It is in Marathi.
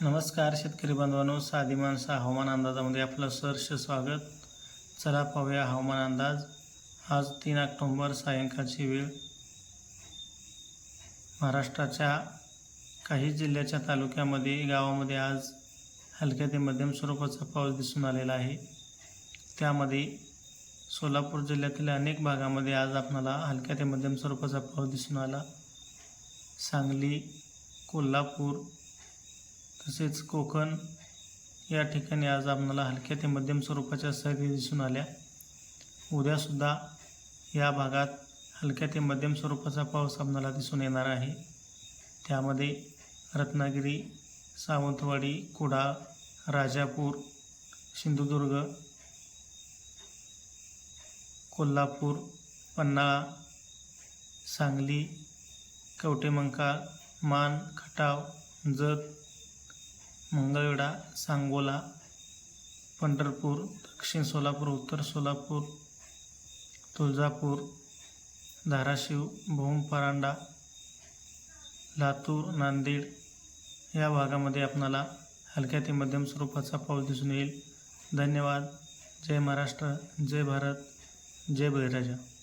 नमस्कार शेतकरी बांधवांनो साधी माणसं हवामान अंदाजामध्ये आपलं सहर्ष स्वागत. चला पाहूया हवामान अंदाज. आज तीन ऑक्टोंबर सायंकाळची वेळ. महाराष्ट्राच्या काही जिल्ह्याच्या तालुक्यामध्ये गावामध्ये आज हलक्या ते मध्यम स्वरूपाचा पाऊस दिसून आलेला आहे. त्यामध्ये सोलापूर जिल्ह्यातील अनेक भागामध्ये आज आपणाला हलक्या ते मध्यम स्वरूपाचा पाऊस दिसून आला. सांगली कोल्हापूर तसेच कोकण या ठिकाणी आज आपणाला हलक्या ते मध्यम स्वरूपाच्या सरी दिसून आल्या. उद्यासुद्धा या भागात हलक्या ते मध्यम स्वरूपाचा पाऊस आपणाला दिसून येणार आहे. त्यामध्ये रत्नागिरी सावंतवाडी कुडाळ राजापूर सिंधुदुर्ग कोल्हापूर पन्हाळा सांगली कवटेमंकाळ मान खटाव जत मंगळवेढा सांगोला पंढरपूर दक्षिण सोलापूर उत्तर सोलापूर तुळजापूर धाराशिव भूम परांडा लातूर नांदेड या भागामध्ये आपणाला हलक्या ते मध्यम स्वरूपाचा पाऊस दिसून येईल. धन्यवाद. जय महाराष्ट्र. जय भारत. जय बळीराजा.